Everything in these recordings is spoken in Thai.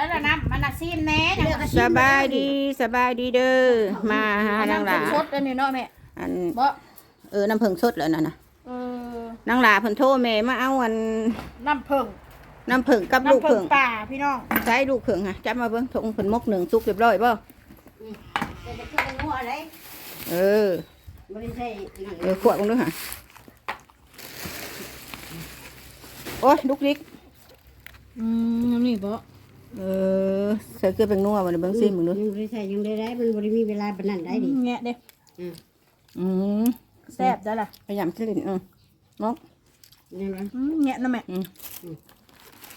ช้ละน้ำมันน่ะซีมแน่จังหวะสบายดีสบายดีเด้อมาหานางหลาน้ำสดอันนี้เนาะแม่อันบ่เออน้ำผึ้งสดแล้วนั่นน่ะเออนางหลาเพิ่นโทรแม่มาเอาอันน้ำผึ้งน้ำผึ้งกับลูกน้ำผึ้ผึ้งงป่าพี่น้องใช้ลูกผึ้งค่ะจับมาเบิ่งทงเพิ่นมกหนึ่งสุกเรียบร้อยบ่แต่จะคืองัวอะไรเออไม่ได้ใช่นั่นเออขวดลงด้วยค่ะโอ้ยลูกดิกอืมนี่บ่ เออใส่เกลือเป็นนัวบ่ได้เบิ่งซิมึงดูยังไม่ได้ใช่ยังได้ได้มันบริมีเวลาปานนั้นได้ดิแงะเด้อืมแซ่บได้ล่ะพยายามสิลิ้นอืมมกนี่มันอืมแงะนะแม่อืม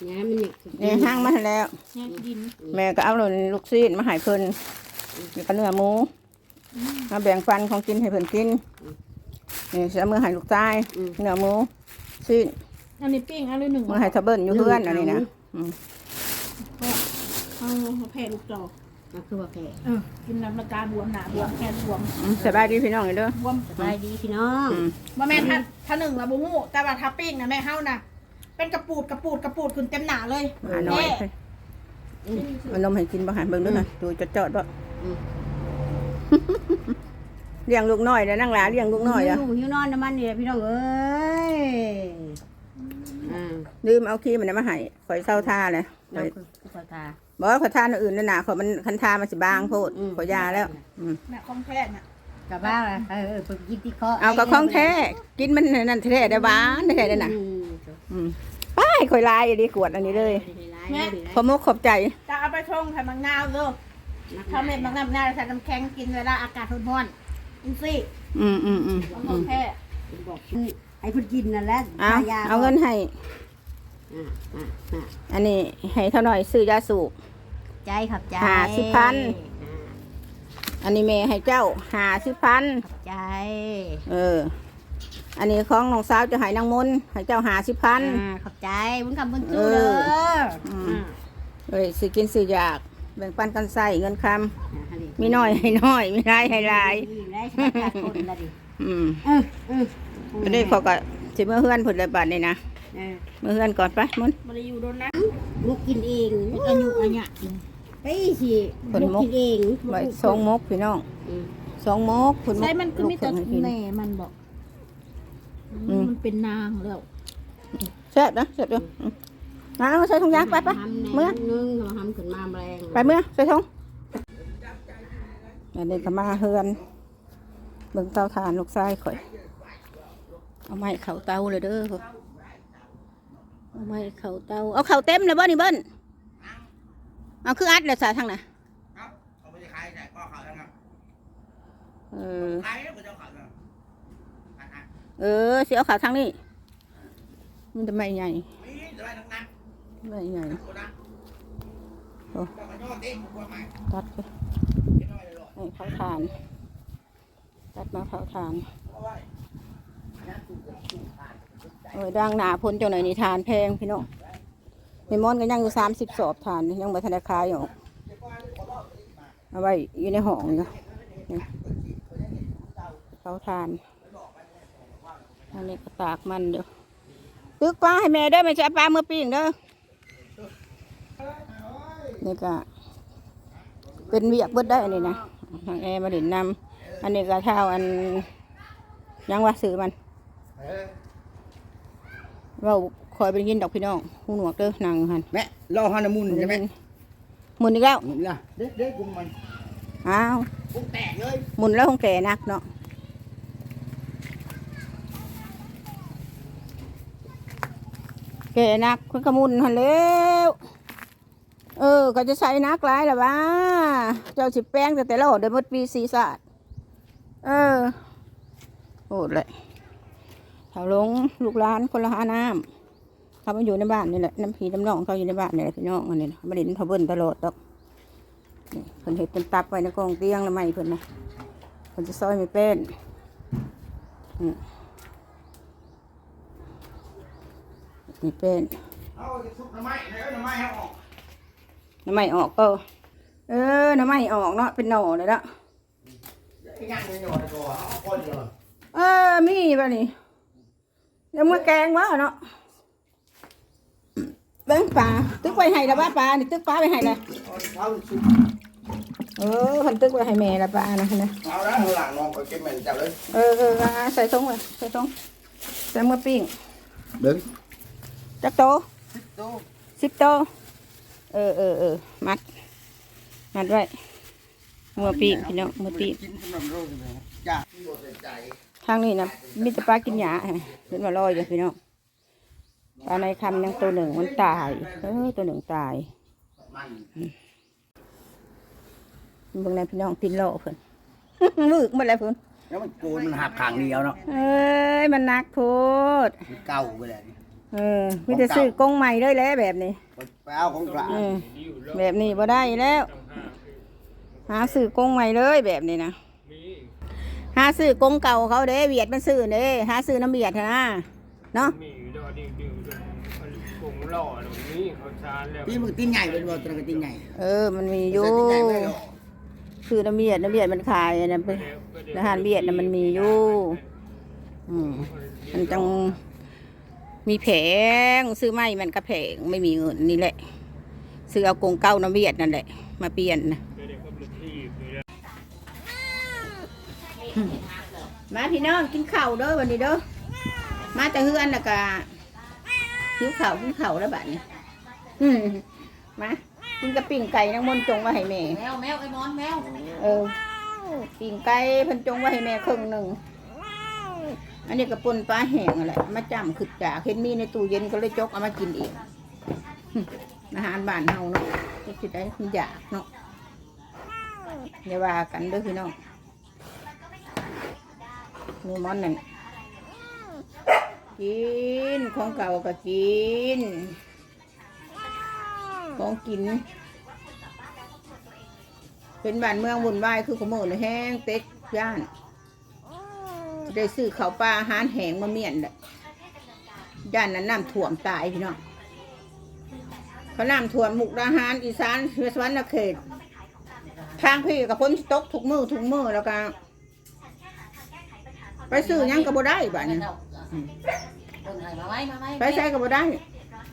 น้ำมันนี่นี่ห้างมาให้แล้วแงะกินแม่ก็เอาเลยลูกซีนมาให้เพิ่นนี่ก็เนื้อหมูมาแบ่งปันของกินให้เพิ่นกินนี่เสียมือให้ลูกชายเนื้อหมูซีนอันนี้ปิ้งอันนี้หนึ่งมือให้ทะเบิ้ลอยู่เพื่อนอันนี้นะอืม เอาแผ่ลูกจอกมันคือว่าแก่เออกินน้ำละกาบวมหนาบวมแค่บวมอืมสบายดีพี่น้องเลยเด้อบวมสบายดีพี่น้องอืมว่าแม่ถ้าถ้าหนึ่งละบุงูแต่ว่าถ้าปิ้งนะแม่เฮาน่ะเป็นกระปูดกระปูดกระปูดขึ้นเต็มหนาเลยมาหน่อยแม่มันนมให้กินบ่หันเบิ่งด้วยนะดูจอดๆบ่อืมเลี้ยงลูกน้อยแล้วนั่งหลาเลี้ยงลูกน้อยอะหิวหิวนอนน้ำมันนี่แหละพี่น้องเอ้ยอ่าลืมเอาครีมมันมาให้ข่อยเศร้าท่าเลย ข่เราอยคือผู้ตาบอกว่าข่อยทานอันอื่นนั่นน่ะข่อยมันคันทามันสิบางโพดอืมข่อยยาแล้วอืมแม่คองแพทย์น่ะกับบ้าล่ะเออเออไปกินที่คอเอากับของแท้กินมันนั่นแท้ได้หวานแท้ได้น่ะอืมอืมไป้ายข่อยลายอันนี้ขวดอันนี้เลยแม่ขอมกขอบใจจะเอาไปชงไข่มังนาวเด้อถ้าเม็ดมังนาวใส่น้ำแข็งกินเวลาอากาศร้อนๆอินซี่อืมอืมอืมของอืของมแท้บอกไอ้คนกินนั่นแหละเอาทยเอาเงินให้ อ่าอ่าอ่าอันนี้ให้เท่าหน่อยซื้อยาสูบ ใจขับใจห้าสิบพันอ่าอันนี้เมย์ให้เจ้าหาสิบพันขับใจเออ อันนี้ของน้องสาวจะให้นางมนต์ให้เจ้าหาสิบพัน อ่าขับใจบุญคำบุญจูเด้อเออ อือืมมเอ้ยสิกินสิอยากแบ่งปันกันใส่เงินคอ่าำมีน้อยให้น้อยมีหลายให้หลายนี่ได้ใช้ประชาชนละดิอืมเออเออไม่ได้เขาก็สิเมื่อเฮือนผลเลยบาทนี่นะเออเมื่อเฮือนก่อนไปมุนบริยูโดนนะมุกกินเองอายุอันเนี้ยไปสิมุกกินเองไว้สองมกพี่น้องอืมสองมกคุณมใช่กมันก็มีแต่ลูกเขยให้กินแม่มันบอกอืมมันเป็นนางแล้วแซ่บนะแซ่บด้วยอืมมาเอาใส่ถุงยางไปไปทำในเมื่อนึงทำขึ้นมาแรงไปเมื่อใส่ถุงอันนี้ก็มาเฮือนเบิ่งเตาถ่านลูกชายข่อย เอาไม้เข่าเตาเลยเด้อ เอาไม้เข่าเตาเอาเข่าเต็มเลยบ่นี่เบิ้นเอาคืออัดเลยสาทางน่ะครับเขาไม่ได้ขายแต่ก็ขายแล้วครับเออขายแล้วก็จะขายแล้วขายขายเออสิเอาเข่าทางนี้มันจะไม่ใหญ่มีอะไรทั้งนั้นไม่ใหญ่ตัวนั้นโอ้เจ้าก็ยอดเต็มกว่าใหม่ตัดไปเห็นไหมเลยหรอให้เผาถ่านตัดมาเผาถ่าน เออดังหนาพ้นเจ้าหน่อยนี่ทานแพงพี่น้องในมอนก็ยังอยู่สามสิบสอบทานยังม่ทันได้ขายอยู่เอาไว้อยู่ในห้องนี่ยเผาทานอันนี้ก็ตากมันเด้อตึกปลาให้แม่เด้อไม่ใช่ปลาเมื่อปีงเด้อนี่ก็เป็นเวียกเบิดได้อันนี้นะทางแอร์มาด่นนำอันนี้ก็เท่าอันยังว่าซื้อมัน เออเราคอยไปยินดอกพี่น้องหูหนวกเด้อนางหันแม่รอฮานามุนใช่ไหมหมุนอีกแล้วหมุนละเด็ดเด็ดกุ้งมันอ้าวกุ้งแตกเลยหมุนแล้วคงแก่นักเนาะแก่นักคุณขมุนหันแล้วเออ ก็จะใช้นักหลายแหละวะเจ้าสิแป้งแต่แต่ละหอเดินมดปีศีศาสตร์เออโอดเลย เถาลงลูกหลานคนละหาน้ำเขามาอยู่ในบ้านนี่แหละน้ำผีน้ำน้องเขาอยู่ในบ้านนี่แหละพี่น้องอันนี้นะไม่ได้เขาเบิ้นตลอดดอกนี่เพิ่นเห็ดเป็นตับไว้ในกองเตียงแล้วไม่เพิ่นนะเพิ่นจะซอยไม่เป็นอืมไม่เป็นเอาซุปน้ำไม้แล้วน้ำไม้ให้ออกน้ำไม่ออกก็เออน้ำไม่ออกเนาะเป็นหน่อเลยเนาะไอ้ย่างเงี้ยหน่อยตัวเอาคนเดียวเออมีป่ะนี่ยังมาแกงวะเนาะไปตึ้งปลาตึ้งไว้ให้ละว่าปลานี่ตึ้งปลาไว้ให้เลยเอาสุดเออเพิ่นตึ้งไว้ให้แม่ละปลานะนะเอาละข้างหลังน้องก็เก็บแม่นจับเลยเออเอออ่าใส่ทงเลยใส่ทงใส่มือปิ้งเบิ้งจักโตโตสิบโตเออเออเออมัดมัดไว้มือปิ้งพี่น้องมือปิ้งกินขนมโรยเลยจ้าที่บ่ใส่ใจทางนี้นะมีแต่ปลากินหญ้าเห็นว่าลอยอยู่พี่น้องปลาในคำยังตัวหนึ่งมันตายเออตัวหนึ่งตายมันเบิ่งในพี่น้องพินโลเพิ่นมึกมาแล้วเพิ่นแล้วมันโกนมันหักขางเดียวเนาะเอ้ยมันหนักโพดมันเก่าไปเลยเออมีแต่ซื้อกงใหม่เลยแหล้วแบบนี้ไปเอาของกลางเออแบบนี้บ่ได้แล้ว หาซื้อกงใหม่เลยแบบนี้นะ หาซื้อกงเก่าเขาเด้เวียดมันซื้อเด้หาซื้อน้ำเวียดนะเนาะมีดอดิ้วดิ้วดิ้วมันคงหล่อตรงนี้เขาชาแล้วที่มึงตีนใหญ่เป็นบ่ตระกตีนใหญ่เออ มันมีอยู่ใส่ตีนใหญ่ไม่หรอกซื้อน้ำเวียดน้ำเวียดมันขายนะเป็นอาหารเวียดนะมันมีอยู่อืมมันจังมีแผงซื้อไม่มันก็แผงไม่มีเงินนี่แหละซื้อเอากงเก้าน้ำเวียดนั่นแหละ มาเปลี่ยนนะ เด็กก็เป็นที่อยู่แล้ว มาพี่น้องกินข้าวเด้อวันนี้เด้อมาแต่เฮือนแล้วก็หิวข้าวกินข้าวแล้วบัดนี้อืมมากินกระปิ่งไก่นางมนต์จงไว้ให้แม่แมวแมวไอ้มอนแมวเออปิ่งไก่เพิ่นจงไว้ให้แม่ครึ่งหนึ่งอันนี้ก็ปนปลาแห้งนั่นแหละมาจำขึ้นจากเห็นมีในตู้เย็นก็เลยจกเอามากินเองหึอาหารบ้านเฮาเนาะจะคิดได้คุณอยากเนาะอย่าว่ากันเด้อพี่น้อง มีมอนนั่นกินของเก่าก็กิน ของกิน เป็นบ้านเมืองวุ่นวายคือขโมยแห้งเต็กย่านได้ซื้อข้าวปลาอาหารแห้งมาเมียนแหละย่านนั้นน้ำท่วมตายพี่น้องเขาน้ำท่วมมุกดาหารอีสานเวสวรรณเขตทางพี่กับพ้นสิตกทุกมือทุกมือแล้วก็ ไปซื้อหยังก็บ่ได้บ้านนี้เบิ่งให้มาไว้มาไว้ไปใช้ก็บ่ได้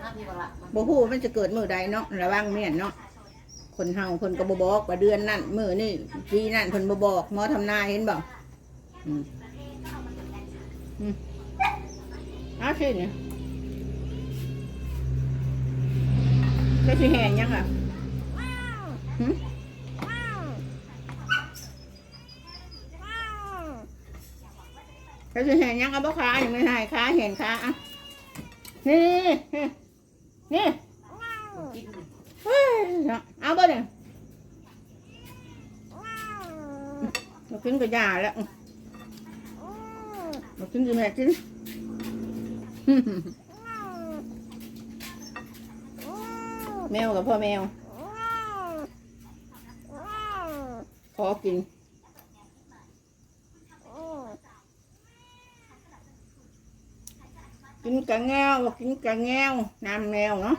มาพี่บ่ละบ่ฮู้มันจะเกิดมือใดเนาะระวังเมียนเนาะคนเฮาเพิ่นก็บ่บอกว่าเดือนนั่นมื้อนี่ปีนั่นเพิ่นบ่บอกหมอทำนายเห็นบ่อืมอืมเอาสิเนี่ยจะสิแห่งยังอะหึ จะสิแห่งยังเอาบ่ขาอย่างไม่ให้ขาเห็นขาอะนี่นี่นี่กินเฮ้ยเอาบ่เนี่ยมากินกับยาแล้วมากินกับแม่กินแมวกับพ่อแมวขอกิน กินกะแงวกกินกะแงวน้ำแมวเนาะ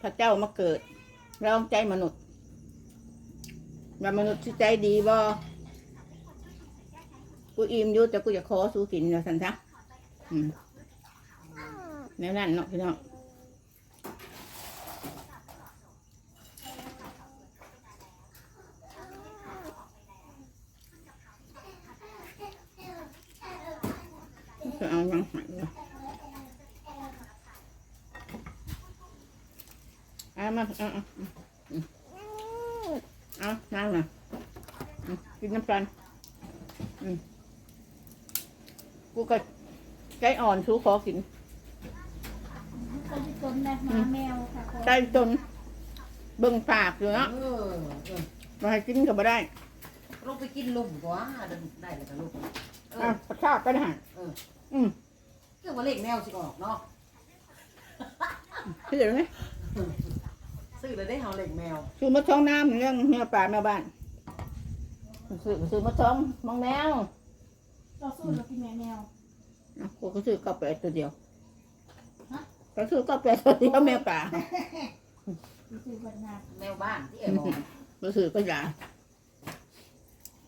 พระเจ้ามาเกิดลองใจมนุษย์ว่ามนุษย์สิใจดีบ่กูอิ่มอยู่แต่กูจะขอสู้กินแล้วสันทะอืมแนวนั้นเนาะพี่น้องจะเอายังไงวะ เอา มาเอาเอาอืมเอานั่งนะอืมกินน้ำกันอืมกูก็ใจอ่อนชูขอกินก็จะจนได้หมาแมวค่ะใจจนเบิ่งปากอยู่เนาะเออเออมาให้กินก็บ่ได้ ลูกไปกินลุ่มกว่าเดินได้เลยกับลูกเออะอประชาติก็ได้เอออืมเรื่องว่าเล็กแมวสิออกเนาะชื่ออะไรไหม ซื้อเลยได้เฮาเล็กแมวชื่อมดช่องน้ำเรื่องแมวป่าแมวบ้านชื่อชื่อมดช่องมองแมวเราสู้เรากินแมวแมวอะกูก็ชื่อก็แปดตัวเดียวก็ชื่อก็แปดตัวเดียวแมวป่ารู้สึกวันนาแมวบ้านที่ไอ้มอนอก็คือก็ยา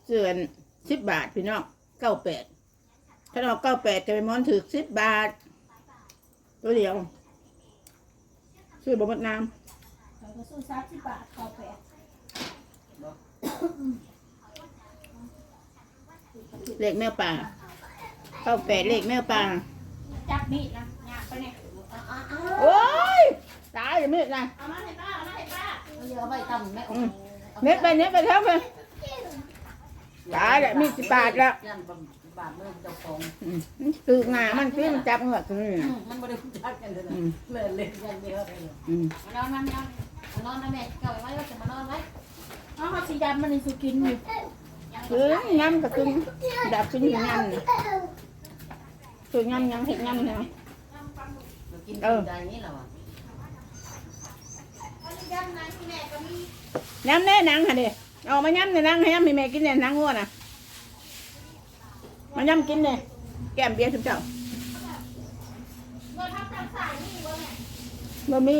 เสื่อนสิบบาทพี่น้องเก้าแปดถ้าเราเก้าแปดจะไปมอนถือสิบบาทตัวเดียวซื้อบะมดน้เขาก็สู้ซับที่บาทเขาแปดำเลขแมวป่าเก้าแปดเลขแมวป่าจับมีดนะหยาบไปเนี่ยโอ้ยตายอย่ามืดนะเอามาให้ป้าเอามาให้ป้าเอาเยอะไปตำแม่อืมเน็ตไปเน็ตไปเท่าไปตายแหละมีสิบบาทแล้วยัน บาทเมื่อเจ้าของอืมตือหงามันซื้อมันจับเหงือกนี่มันไม่ได้พูดชัดกันเลยนะอืมเล่นเล่นยันเยอะไปเลยอืมมานอนมานอนมานอนนะแม่เก่าไว้ว่าจะมานอนไว้เอาเขาสีดำมันนี่สุกินอยู่คือยำก็คือดับขึ้นอยู่ยำนี่คือยำยังเห็ดยำยังกินใจนี้แหละวะยำนะที่แม่ก็มียำแน่นังค่ะเด็เอามายำในนังให้ยำให้แม่กินเนี่ยนังงัวน่ะ มายำกินเนี่ยแก้มเบียร์สุดเจ้าเงินทับจังสายนี่วะแม่บ่มี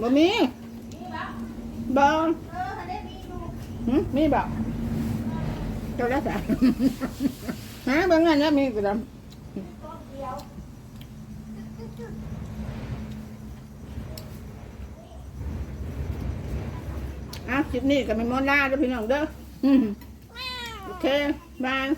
บ่มีนี่ปะบ่เออเขาได้มีดูหึมีบ่เจ้าได้สาฮะเบิ่งอันนี้มีกูดำเดียวอะคลิปนี้ก็ไม่มอนลาเด้อพี่น้องเด้ออืมโอเค บาย